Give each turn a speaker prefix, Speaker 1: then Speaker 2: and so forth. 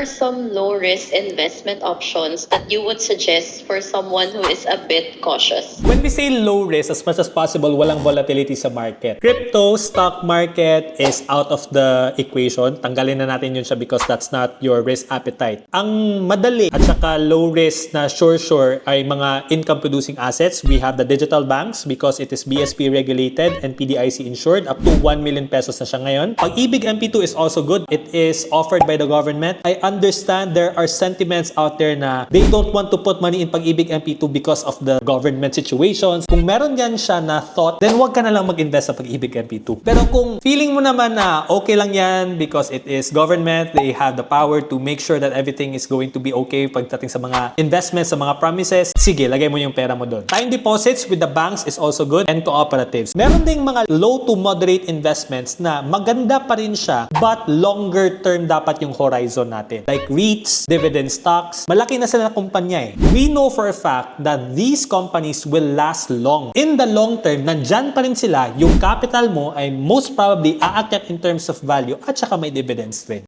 Speaker 1: are some low-risk investment options that you would suggest for someone who is a bit cautious?
Speaker 2: When we say low risk, as much as possible, walang volatility sa market. Crypto, stock market is out of the equation. Tanggalin na natin yun siya because that's not your risk appetite. Ang madali at saka low risk na sure-sure ay mga income-producing assets. We have the digital banks because it is BSP regulated and PDIC insured. Up to 1 million pesos na siya ngayon. Pag-ibig MP2 is also good. It is offered by the government. I understand there are sentiments out there na they don't want to put money in Pag-ibig MP2 because of the government situations. Kung meron yan siya na thought, then wag ka na lang mag-invest sa Pag-ibig MP2. Pero kung feeling mo naman na okay lang yan because it is government, they have the power to make sure that everything is going to be okay pagdating sa mga investments, sa mga promises, sige, lagay mo yung pera mo doon. Time deposits with the banks is also good and cooperatives. Meron ding mga low to moderate investments na maganda pa rin siya but longer term dapat yung horizon Like REITs, dividend stocks, malaki na sila na kumpanya eh. We know for a fact that these companies will last long. In the long term, nandyan pa rin sila, yung capital mo ay most probably aakyat in terms of value at saka may dividends rin.